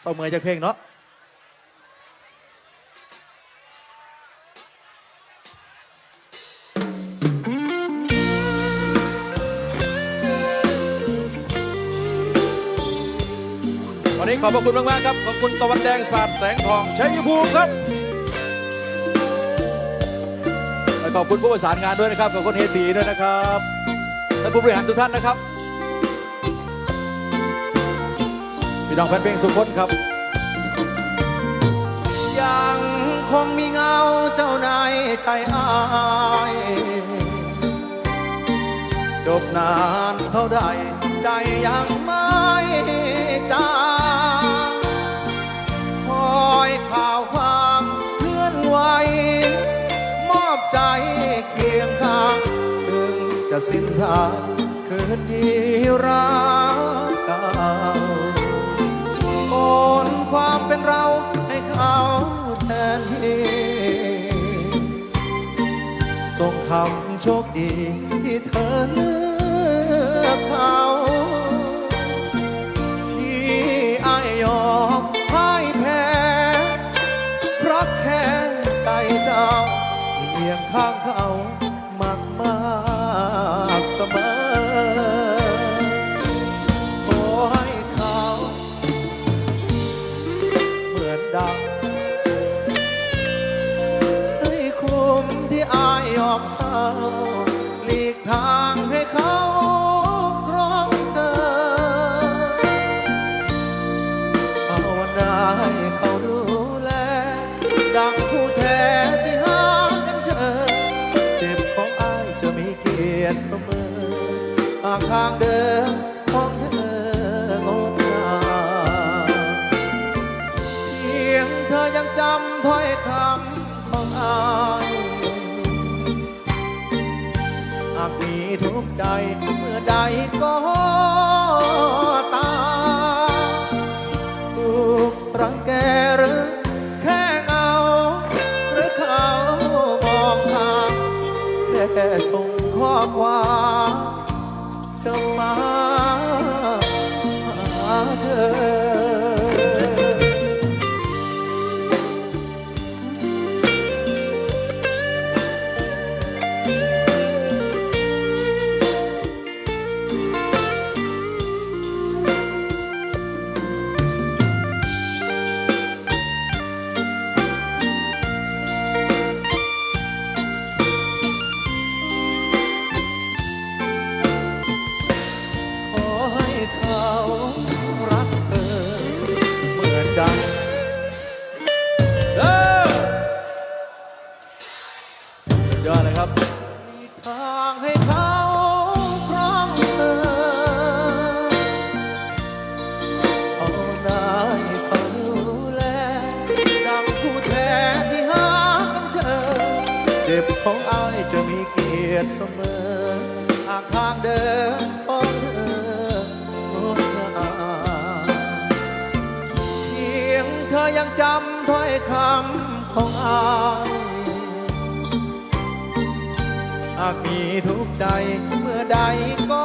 เศร้าเมื่อยจากเพลงเนาะวันนี้ขอบพระคุณมากๆครับ ขอบคุณตะวันแดงสาดแสงทองชัยภูมิครับและขอบคุณผู้ประสานงานด้วยนะครับ ขอบคุณเฮตีด้วยนะครับ และผู้บริหารทุกท่านนะครับ พี่น้องแฟนเพลงสุขคนครับ ยังคงมีเงาเจ้านายใจอายจบนานเท่าใดใจยังไม่จางคอยข่าวความเคลื่อนไหวมอบใจเคียงข้าง ถึงจะสิ้นทางคืนที่รักเก่า ส่งคำโชคดีที่เธอเลือกเขาที่อายยอมพ่ายแพ้เพราะแค่ใจเจ้าที่เอียงข้างเขามากมากเสมอขอให้เขา เหมือนดัง อายยอมเศร้าหลีกทางให้เขาครองเธอภาวนาให้เขาดูแล ดังผู้แท้ที่หากันเจอ เจ็บของอายจะมีเกียรติเสมอหากทางเดินของเธองดงามเพียงเธอยังจำถ้อยคำของอายากมีทุกใจเมื่อใดก็ตามถูกรังแกหรือแค่เงา หรือเขามองทางแค่ส่งข้อความจะมา ดังเด้อสุดยอดเลยครับ มีทางให้เขาครองเธอเอาหน้าให้เขาดูแล ดังผู้แท้ที่หากันเจอ เจ็บของอ้ายจะมีเกียรติเสมอ หากทางเดิน จำถ้อยคำของอายหากมีทุกใจเมื่อใดก็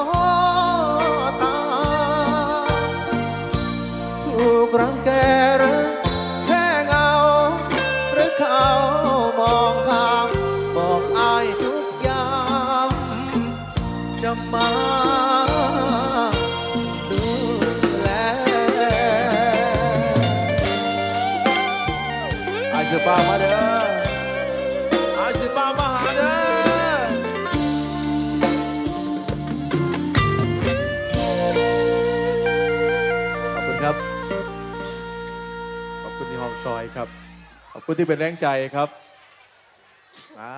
คุณที่ห้องซอยครับ ขอบคุณที่เป็นแรงใจครับอ่า